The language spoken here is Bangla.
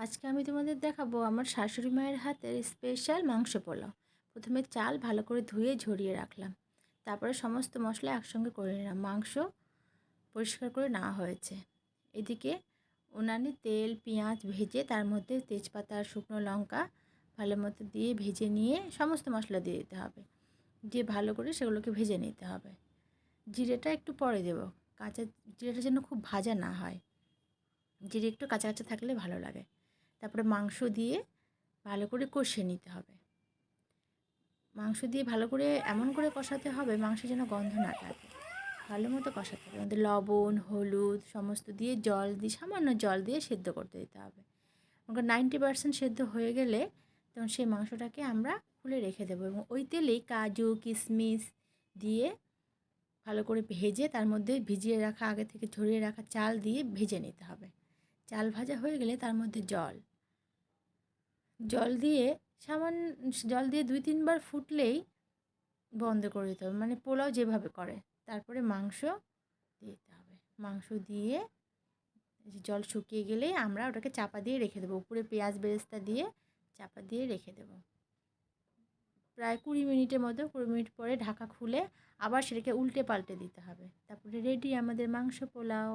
আজকে আমি তোমাদের দেখাবো আমার শাশুড়ি মায়ের হাতের স্পেশাল মাংস পোলাও। প্রথমে চাল ভালো করে ধুয়ে ঝরিয়ে রাখলাম। তারপরে সমস্ত মশলা একসঙ্গে করে নিলাম। মাংস পরিষ্কার করে নেওয়া হয়েছে। এদিকে উনানে তেল, পেঁয়াজ ভেজে তার মধ্যে তেজপাতা, শুকনো লঙ্কা ভালো মতো দিয়ে ভেজে নিয়ে সমস্ত মশলা দিয়ে দিতে হবে। দিয়ে ভালো করে সেগুলোকে ভেজে নিতে হবে। জিরেটা একটু পরে দেবো। কাঁচা জিরেটা যেন খুব ভাজা না হয়। জিরে একটু কাঁচা কাঁচা থাকলে ভালো লাগে। তারপরে মাংস দিয়ে ভালো করে কষিয়ে নিতে হবে। মাংস দিয়ে ভালো করে এমন করে কষাতে হবে মাংস যেন গন্ধ না থাকে ভালো মতো কষাতে হবে। আমাদের লবণ, হলুদ সমস্ত দিয়ে জল দিয়ে সামান্য জল দিয়ে সেদ্ধ করতে দিতে হবে। আমাকে নাইনটি পার্সেন্ট সেদ্ধ হয়ে গেলে তখন সেই মাংসটাকে আমরা খুলে রেখে দেবো এবং ওই তেলেই কাজু, কিশমিশ দিয়ে ভালো করে ভেজে তার মধ্যে ভিজিয়ে রাখা, আগে থেকে ঝরিয়ে রাখা চাল দিয়ে ভেজে নিতে হবে। চাল ভাজা হয়ে গেলে তার মধ্যে জল জল দিয়ে সামান্য জল দিয়ে দুই তিনবার ফুটলেই বন্ধ করে দিতে হবে। মানে পোলাও যেভাবে করে, তারপরে মাংস দিতে হবে। মাংস দিয়ে জল শুকিয়ে গেলেই আমরা ওটাকে চাপা দিয়ে রেখে দেবো। উপরে পেঁয়াজ বেরেস্তা দিয়ে চাপা দিয়ে রেখে দেবো। প্রায় কুড়ি মিনিটের মতো, কুড়ি মিনিট পরে ঢাকা খুলে আবার সেটাকে উল্টে পাল্টে দিতে হবে। তারপরে রেডি আমাদের মাংস পোলাও।